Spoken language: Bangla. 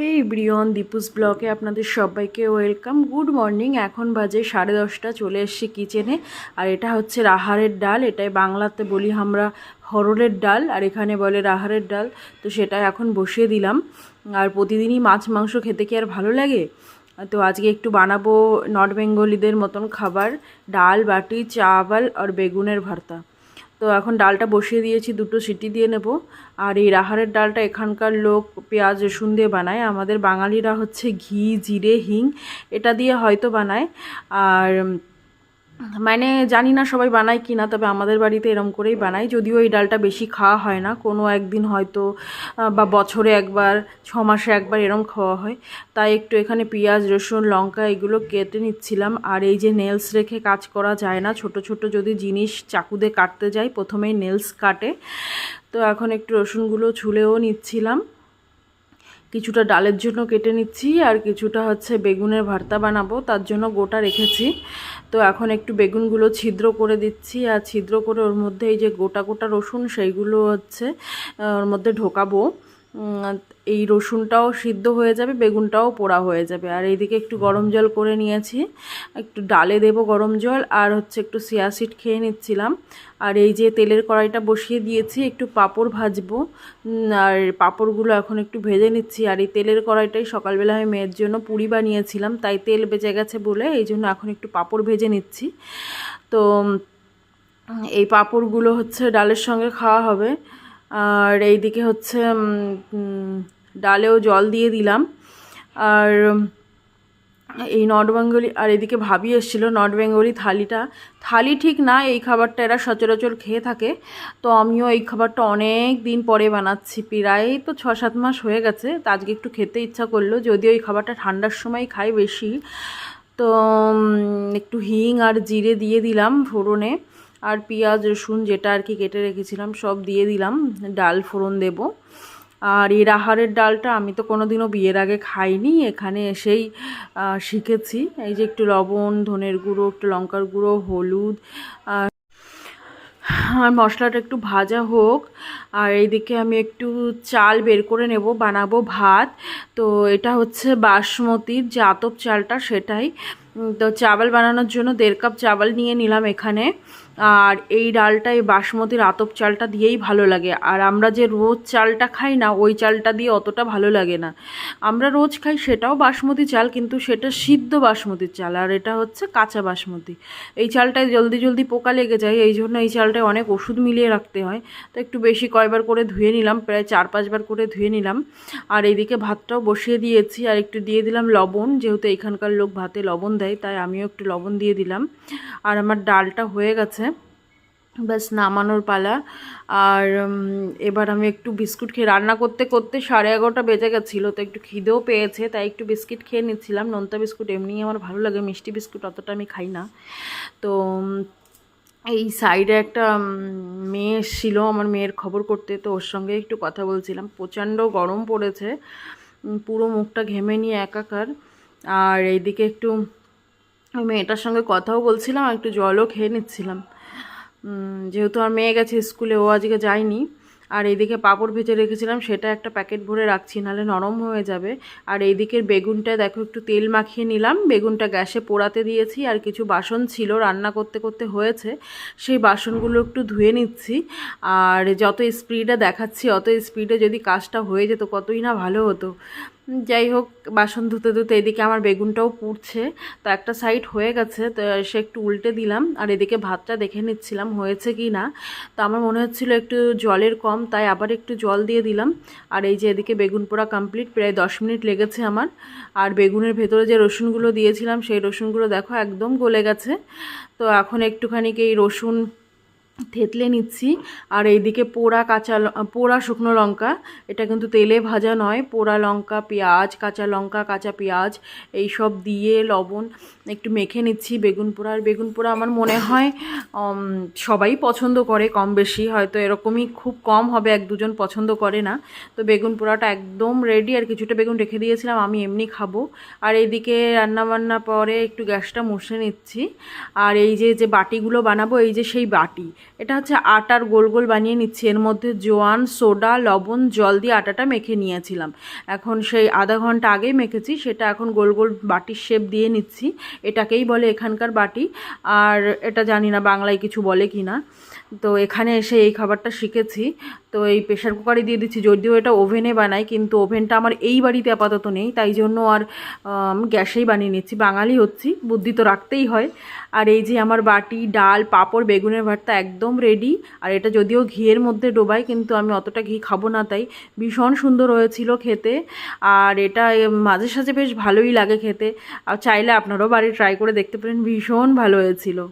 হে ব্রিয়ন দীপুস ব্লকে আপনাদের সবাইকে ওয়েলকাম গুড মর্নিং এখন বাজে সাড়ে দশটা, চলে এসছি কিচেনে আর এটা হচ্ছে রাহারের ডাল। এটাই বাংলাতে বলি আমরা হরলের ডাল, আর এখানে বলে রাহারের ডাল। তো সেটা এখন বসিয়ে দিলাম। আর প্রতিদিনই মাছ, মাংস খেতে কি আর ভালো লাগে? তো আজকে একটু বানাবো নর্থ বেঙ্গলিদের মতন খাবার। ডাল, বাটি, চাওয়াল আর বেগুনের ভর্তা। তো এখন ডালটা বসিয়ে দিয়েছি, দুটো সিটি দিয়ে নেব। আর এই রাহারের ডালটা এখানকার লোক পেঁয়াজ, রসুন দিয়ে বানায়। আমাদের বাঙালিরা হচ্ছে ঘি, জিরে, হিং, এটা দিয়ে হয়তো বানায়। আর মানে জানি না সবাই বানায় কি না তবে আমাদের বাড়িতে এরম করেই বানাই যদিও এই ডালটা বেশি খাওয়া হয় না, কোনো একদিন হয়তো বা বছরে একবার, ছ মাসে একবার এরম খাওয়া হয়। তাই একটু এখানে পেঁয়াজ, রসুন, লঙ্কা এগুলো কেটে নিচ্ছিলাম। আর এই যে নেলস রেখে কাজ করা যায় না, ছোট ছোট যদি জিনিস চাকুদে কাটতে যাই, প্রথমেই নেলস কাটে। তো এখন একটু রসুনগুলো ছুলেও নিচ্ছিলাম। কিছুটা ডালের জন্য কেটে নিচ্ছি আর কিছুটা হচ্ছে বেগুনের ভর্তা বানাবো, তার জন্য গোটা রেখেছি। তো এখন একটু বেগুনগুলো ছিদ্র করে দিচ্ছি আর ছিদ্র করে ওর মধ্যে এই যে গোটা গোটা রসুন, সেইগুলো হচ্ছে ওর মধ্যে ঢোকাবো। এই রসুনটাও সিদ্ধ হয়ে যাবে, বেগুনটাও পোড়া হয়ে যাবে। আর এইদিকে একটু গরম জল করে নিয়েছি। একটু ডালে দেবো গরম জল আর হচ্ছে একটু সিয়াসিড খেয়ে নিচ্ছিলাম। আর এই যে তেলের কড়াইটা বসিয়ে দিয়েছি, একটু পাপড় ভাজবো। আর পাপড়গুলো এখন একটু ভেজে নিচ্ছি। আর এই তেলের কড়াইটাই সকালবেলা আমি মেয়ের জন্য পুরি বানিয়েছিলাম, তাই তেল বেঁচে গেছে বলে এই জন্য এখন একটু পাপড় ভেজে নিচ্ছি। তো এই পাপড়গুলো হচ্ছে ডালের সঙ্গে খাওয়া হবে। আর এইদিকে হচ্ছে ডালেও জল দিয়ে দিলাম। আর এই নর্থ বেঙ্গলি, আর এদিকে ভাবি এসেছিল নর্থ বেঙ্গলি থালিটা। থালি ঠিক না, এই খাবারটা এরা সচরাচর খেয়ে থাকে। তো আমিও এই খাবারটা অনেক দিন পরে বানাচ্ছি, প্রায় তো ছ সাত মাস হয়ে গেছে। তো আজকে একটু খেতে ইচ্ছা করল, যদিও এই খাবারটা ঠান্ডার সময় খাই বেশি। তো একটু হিং আর জিরে দিয়ে দিলাম ফোড়নে। আর পেঁয়াজ, রসুন যেটা আর কি কেটে রেখেছিলাম, সব দিয়ে দিলাম। ডাল ফোড়ন দেব। আর এর আহারের ডালটা আমি তো কোনো দিনও বিয়ের আগে খাইনি, এখানে এসেই শিখেছি। এই যে একটু লবণ, ধনের গুঁড়ো, একটু লঙ্কার গুঁড়ো, হলুদ আর মশলাটা একটু ভাজা হোক। আর এইদিকে আমি একটু চাল বের করে নেব, বানাবো ভাত। তো এটা হচ্ছে বাসমতির যে আতপ চালটা, সেটাই। তো চাবাল বানানোর জন্য দেড় কাপ চাবাল নিয়ে নিলাম এখানে। আর এই ডালটা, এই বাসমতির আতপ চালটা দিয়েই ভালো লাগে। আর আমরা যে রোজ চালটা খাই না, ওই চালটা দিয়ে অতটা ভালো লাগে না। আমরা রোজ খাই সেটাও বাসমতি চাল, কিন্তু সেটা সিদ্ধ বাসমতির চাল, আর এটা হচ্ছে কাঁচা বাসমতি। এই চালটায় জলদি জলদি পোকা লেগে যায়, এই জন্য এই চালটায় অনেক ওষুধ মিলিয়ে রাখতে হয়। তো একটু বেশি কয়বার করে ধুয়ে নিলাম, প্রায় চার পাঁচবার করে ধুয়ে নিলাম। আর এইদিকে ভাতটাও বসিয়ে দিয়েছি, আর একটু দিয়ে দিলাম লবণ। যেহেতু এখানকার লোক ভাতে লবণ দেয়, তাই আমিও একটু লবণ দিয়ে দিলাম। আর আমার ডালটা হয়ে গেছে। ব্যাস নামানোর পালা। আর এবার আমি একটু বিস্কুট খেয়ে রান্না করতে করতে সাড়ে এগারোটা বেজে গেছিল, তো একটু খিদেও পেয়েছে, তাই একটু বিস্কিট খেয়ে নিচ্ছিলাম। নোনতা বিস্কুট এমনিই আমার ভালো লাগে, মিষ্টি বিস্কুট অতটা আমি খাই না। তো এই সাইডে একটা মেয়ে এসেছিল আমার মেয়ের খবর করতে, তো ওর সঙ্গে একটু কথা বলছিলাম। প্রচণ্ড গরম পড়েছে পুরো মুখটা ঘেমে নিয়ে একাকার। আর এইদিকে একটু মেয়েটার সঙ্গে কথাও বলছিলাম, আর একটু জলও খেয়ে নিচ্ছিলাম। যেহেতু আমার মেয়ে গেছে স্কুলে, ও আজকে যায়নি। আর এইদিকে পাঁপড় ভেজে রেখেছিলাম, সেটা একটা প্যাকেট ভরে রাখছি, নাহলে নরম হয়ে যাবে। আর এইদিকের বেগুনটা দেখো, একটু তেল মাখিয়ে নিলাম। বেগুনটা গ্যাসে পোড়াতে দিয়েছি, আর কিছু বাসন ছিল, রান্না করতে করতে হয়েছে। সেই বাসনগুলো একটু ধুয়ে নিচ্ছি। আর যত স্পিডে দেখাচ্ছি, অত স্পিডে যদি কাজটা হয়ে যেত, কতই না ভালো হতো। যাই হোক, বাসন ধুতে ধুতে এদিকে আমার বেগুনটাও পুড়ছে। তো একটা সাইড হয়ে গেছে, তো সে একটু উল্টে দিলাম, আর এদিকে ভাতটা দেখে নিচ্ছিলাম হয়েছে কি না। তো আমার মনে হচ্ছিল একটু জলের কম, তাই আবার একটু জল দিয়ে দিলাম। আর এই যে এদিকে বেগুন পোড়া কমপ্লিট প্রায় দশ মিনিট লেগেছে আমার। আর বেগুনের ভেতরে যে রসুনগুলো দিয়েছিলাম, সেই রসুনগুলো দেখো একদম গলে গেছে। তো এখন একটুখানি এই রসুন থেতলে নিচ্ছি। আর এইদিকে পোড়া কাঁচা পোড়া শুকনো লঙ্কা, এটা কিন্তু তেলে ভাজা নয়, পোড়া লঙ্কা, পেঁয়াজ, কাঁচা লঙ্কা, কাঁচা পেঁয়াজ এই সব দিয়ে লবণ একটু মেখে নিচ্ছি বেগুন পোড়া। আর বেগুন পোড়া আমার মনে হয় সবাই পছন্দ করে কম বেশি, হয়তো এরকমই খুব কম হবে, এক দুজন পছন্দ করে না। তো বেগুন পোড়াটা একদম রেডি আর কিছুটা বেগুন রেখে দিয়েছিলাম, আমি এমনি খাব। আর এইদিকে রান্নাবান্না পরে একটু গ্যাসটা মুছে নিচ্ছি। আর এই যে যে বাটিগুলো বানাবো, এই যে সেই বাটি এটা হচ্ছে আটার গোল গোল বানিয়ে নিচ্ছি। এর মধ্যে জোয়ান, সোডা, লবণ, জল দিয়ে আটাটা মেখে নিয়েছিলাম। এখন সেই আধা ঘণ্টা আগেই মেখেছি, সেটা এখন গোল গোল বাটির শেপ দিয়ে নিচ্ছি। এটাকেই বলে এখানকার বাটি। আর এটা জানি না বাংলায় কিছু বলে কি না তো এখানে এসে এই খাবারটা শিখেছি। তো এই প্রেশার কুকারে দিয়ে দিচ্ছি। যদিও এটা ওভেনে বানাই, কিন্তু ওভেনটা আমার এই বাড়িতে আপাতত নেই। তাই জন্য আর গ্যাসেই বানিয়ে নিচ্ছি। বাঙালি হচ্ছি, বুদ্ধি তো রাখতেই হয়। আর এই যে আমার বাটি, ডাল, পাঁপড়, বেগুনের ভর্তা একদম রেডি আর এটা যদিও ঘিয়ের মধ্যে ডোবাই, কিন্তু আমি অতটা ঘি খাব না তাই। ভীষণ সুন্দর হয়েছিল খেতে। আর এটা মাঝে সাঝে বেশ ভালোই লাগে খেতে। আর চাইলে আপনারাও বাড়ি ট্রাই করে দেখতে পারেন। ভীষণ ভালো হয়েছিল।